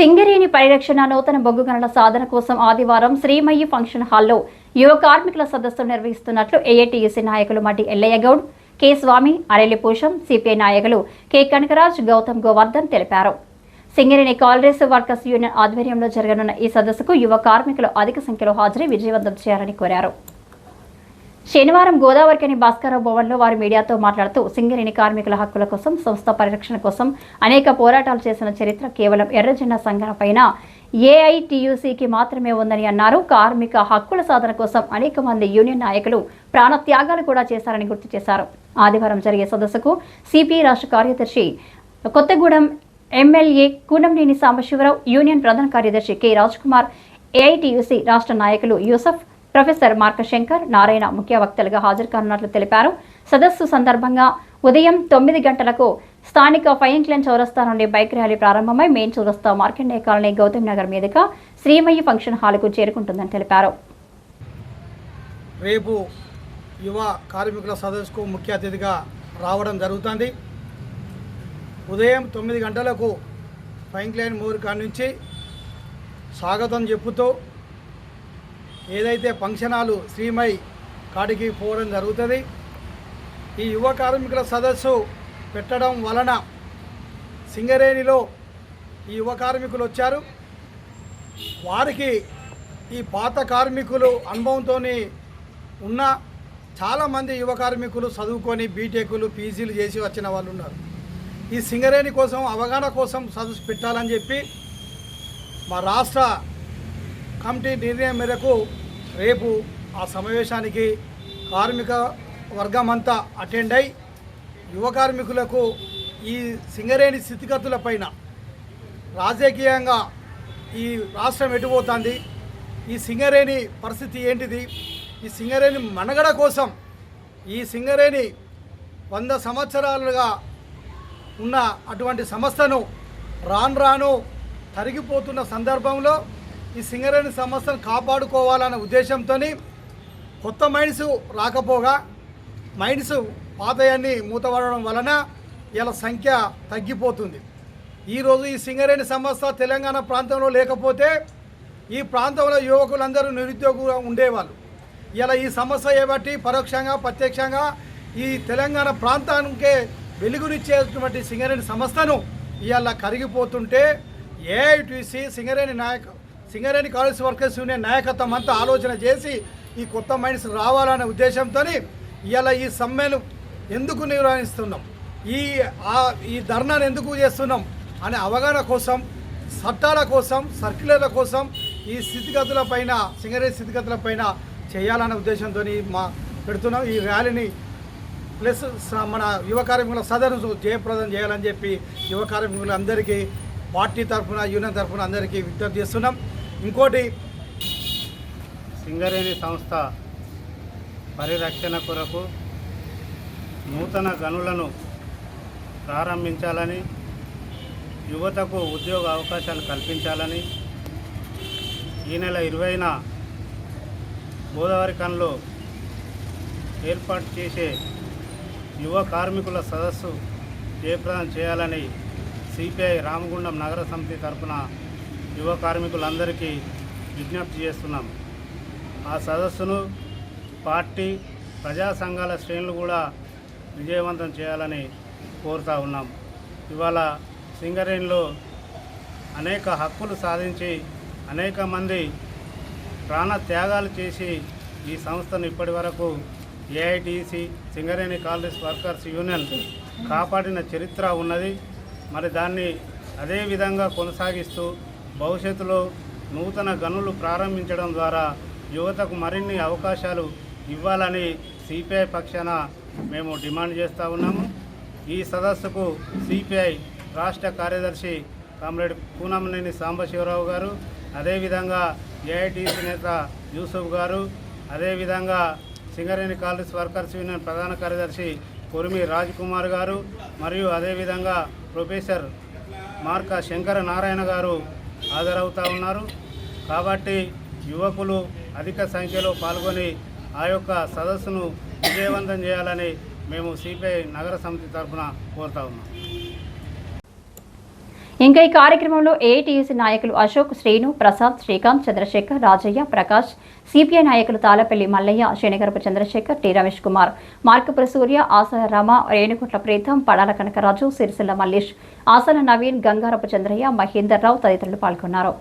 సింగరేణి పరిరక్షణ నూతన బొగ్గు గనుల సాధన కోసం ఆదివారం శ్రీమయ్యి ఫంక్షన్ హాల్లో యువ కార్మికుల సదస్సు నిర్వహిస్తున్నట్లు ఏఐటీయూసీ నాయకులు మడ్డి ఎల్లయ్య గౌడ్ కె స్వామి అరెల్లి పూషం సిపిఐ నాయకులు కె కనకరాజ్ గౌతమ్ గోవర్ధన్ తెలిపారు. సింగరేణి కాంగ్రెస్ వర్కర్స్ యూనియన్ ఆధ్వర్యంలో జరగనున్న ఈ సదస్సుకు యువ కార్మికులు అధిక సంఖ్యలో హాజరై విజయవంతం చేయాలని కోరారు. శనివారం గోదావరికని భాస్కర భవన్లో వారు మీడియాతో మాట్లాడుతూ సింగరేణి కార్మికుల హక్కుల కోసం సంస్థ పరిరక్షణ కోసం అనేక పోరాటాలు చేసిన చరిత్ర కేవలం ఎర్రజెండా సంఘటన పైన ఏఐటియుసికి మాత్రమే ఉందని అన్నారు. కార్మిక హక్కుల సాధన కోసం అనేక మంది యూనియన్ నాయకులు ప్రాణత్యాగాలు కూడా చేశారని గుర్తు చేశారు. ఆదివారం జరిగే సదస్సుకు సిపిఐ రాష్ట్ర కార్యదర్శి కొత్తగూడెం ఎమ్మెల్యే కూనంనేని సాంబశివరావు యూనియన్ ప్రధాన కార్యదర్శి కె కుమార్ ఏఐటియుసి రాష్ట్ర నాయకులు యూసఫ్ ప్రొఫెసర్ మార్కశంకర్ నారాయణ ముఖ్య వక్తలుగా హాజరు కానున్నట్లు తెలిపారు. సదస్సు సందర్భంగా ఉదయం తొమ్మిది గంటలకు స్థానిక ఫైన్క్లైన్ చౌరస్తా నుండి బైక్ ర్యాలీ ప్రారంభమై మెయిన్ చౌరస్తా మార్కెండే కాలనీ గౌతమ్ నగర్ మీదుగా శ్రీమయ్య ఫంక్షన్ హాల్కు చేరుకుంటుందని తెలిపారు. రేపు యువ కార్మికుల సదస్సుకు ముఖ్య అతిథిగా రావడం జరుగుతుంది. ఉదయం తొమ్మిది గంటలకు ఫైన్క్లైన్ మోర్ కాడ నుంచి స్వాగతం చెప్పుతూ ఏదైతే ఫంక్షన్ హాలు శ్రీమై కాడికి పోవడం జరుగుతుంది ఈ యువ కార్మికుల సదస్సు పెట్టడం వలన సింగరేణిలో ఈ యువ కార్మికులు వచ్చారు. వారికి ఈ పాత కార్మికులు అనుభవంతో ఉన్న చాలామంది యువ కార్మికులు చదువుకొని బీటెక్లు పీజీలు చేసి వచ్చిన వాళ్ళు ఉన్నారు. ఈ సింగరేణి కోసం అవగాహన కోసం సదస్సు పెట్టాలని చెప్పి మా రాష్ట్ర కమిటీ నిర్ణయం మేరకు రేపు ఆ సమావేశానికి కార్మిక వర్గమంతా అటెండ్ అయి యువ కార్మికులకు ఈ సింగరేణి స్థితిగతులపైన రాజకీయంగా ఈ రాష్ట్రం ఎటుపోతుంది? ఈ సింగరేణి పరిస్థితి ఏంటిది? ఈ సింగరేణి మనగడ కోసం ఈ సింగరేణి వంద సంవత్సరాలుగా ఉన్న అటువంటి సంస్థను రాను రాను తరిగిపోతున్న సందర్భంలో ఈ సింగరేణి సంస్థను కాపాడుకోవాలన్న ఉద్దేశంతో కొత్త మైండ్స్ రాకపోగా మైండ్స్ పాతయాన్ని మూతపడడం వలన ఇలా సంఖ్య తగ్గిపోతుంది. ఈరోజు ఈ సింగరేణి సంస్థ తెలంగాణ ప్రాంతంలో లేకపోతే ఈ ప్రాంతంలో యువకులందరూ నిరుద్యోగులుగా ఉండేవాళ్ళు. ఇలా ఈ సమస్య ఏబట్టి పరోక్షంగా ప్రత్యక్షంగా ఈ తెలంగాణ ప్రాంతానికే వెలుగునిచ్చేటువంటి సింగరేణి సంస్థను ఇవాళ కరిగిపోతుంటే ఏఐటీసీ సింగరేణి నాయక సింగరేణి కాలేజ్ వర్కర్స్ యూనియన్ నాయకత్వం అంతా ఆలోచన చేసి ఈ కొత్త మైండ్స్ రావాలనే ఉద్దేశంతో ఇలా ఈ సమ్మెను ఎందుకు నిర్వహిస్తున్నాం? ఈ ఈ ధర్నాను ఎందుకు చేస్తున్నాం? అనే అవగాహన కోసం చట్టాల కోసం సర్క్యులర్ల కోసం ఈ స్థితిగతుల పైన సింగరేణి స్థితిగతుల పైన చేయాలనే ఉద్దేశంతో మా పెడుతున్నాం. ఈ ర్యాలీని ప్లస్ మన యువ కార్మికుల సదరు జయప్రదం చేయాలని చెప్పి యువ కార్మికులందరికీ పార్టీ తరఫున యూనియన్ తరఫున అందరికీ విజ్ఞప్తి చేస్తున్నాం. ఇంకోటి సింగరేణి సంస్థ పరిరక్షణ కొరకు నూతన గనులను ప్రారంభించాలని యువతకు ఉద్యోగ అవకాశాలు కల్పించాలని ఈ నెల ఇరవైన గోదావరి కన్లో ఏర్పాటు చేసే యువ కార్మికుల సదస్సు జయప్రదం చేయాలని సిపిఐ రామగుండం నగర సమితి తరఫున యువ కార్మికులందరికీ విజ్ఞప్తి చేస్తున్నాం. ఆ సదస్సును పార్టీ ప్రజా సంఘాల శ్రేణులు కూడా విజయవంతం చేయాలని కోరుతా ఉన్నాం. ఇవాళ సింగరేణిలో అనేక హక్కులు సాధించి అనేక మంది ప్రాణ త్యాగాలు చేసి ఈ సంస్థను ఇప్పటి వరకు AITC Singareni college workers union కాపాడిన చరిత్ర ఉన్నది. మరి దాన్ని అదే విధంగా కొనసాగిస్తూ భవిష్యత్తులో నూతన గనులు ప్రారంభించడం ద్వారా యువతకు మరిన్ని అవకాశాలు ఇవ్వాలని సిపిఐ పక్షాన మేము డిమాండ్ చేస్తూ ఉన్నాము. ఈ సదస్సుకు సిపిఐ రాష్ట్ర కార్యదర్శి కామ్రేడ్ పూనమనేని సాంబశివరావు గారు అదేవిధంగా ఏఐటీసీ నేత యూసుఫ్ గారు అదేవిధంగా సింగరేణి కాలేజ్ వర్కర్స్ యూనియన్ ప్రధాన కార్యదర్శి కొరిమి రాజ్ కుమార్ గారు మరియు అదేవిధంగా ప్రొఫెసర్ మార్క శంకర నారాయణ గారు హాజరవుతూ ఉన్నారు. కాబట్టి యువకులు అధిక సంఖ్యలో పాల్గొని ఆ యొక్క సదస్సును విజయవంతం చేయాలని మేము సిపిఐ నగర సమితి తరఫున కోరుతా ఉన్నాం. ఇంకా ఈ కార్యక్రమంలో ఏఐటీయూసీ నాయకులు అశోక్ శ్రీను ప్రసాద్ శ్రీకాంత్ చంద్రశేఖర్ రాజయ్య ప్రకాష్ సిపిఐ నాయకులు తాళపల్లి మల్లయ్య శనిగరపు చంద్రశేఖర్ టి రమేష్ కుమార్ మార్కపుర సూర్య ఆసల రామ రేణుగుట్ల ప్రీతం పడాల కనకరాజు సిరిసిల్ల మల్లేష్ ఆసల నవీన్ గంగారపు చంద్రయ్య మహేందర్ రావు తదితరులు పాల్గొన్నారు.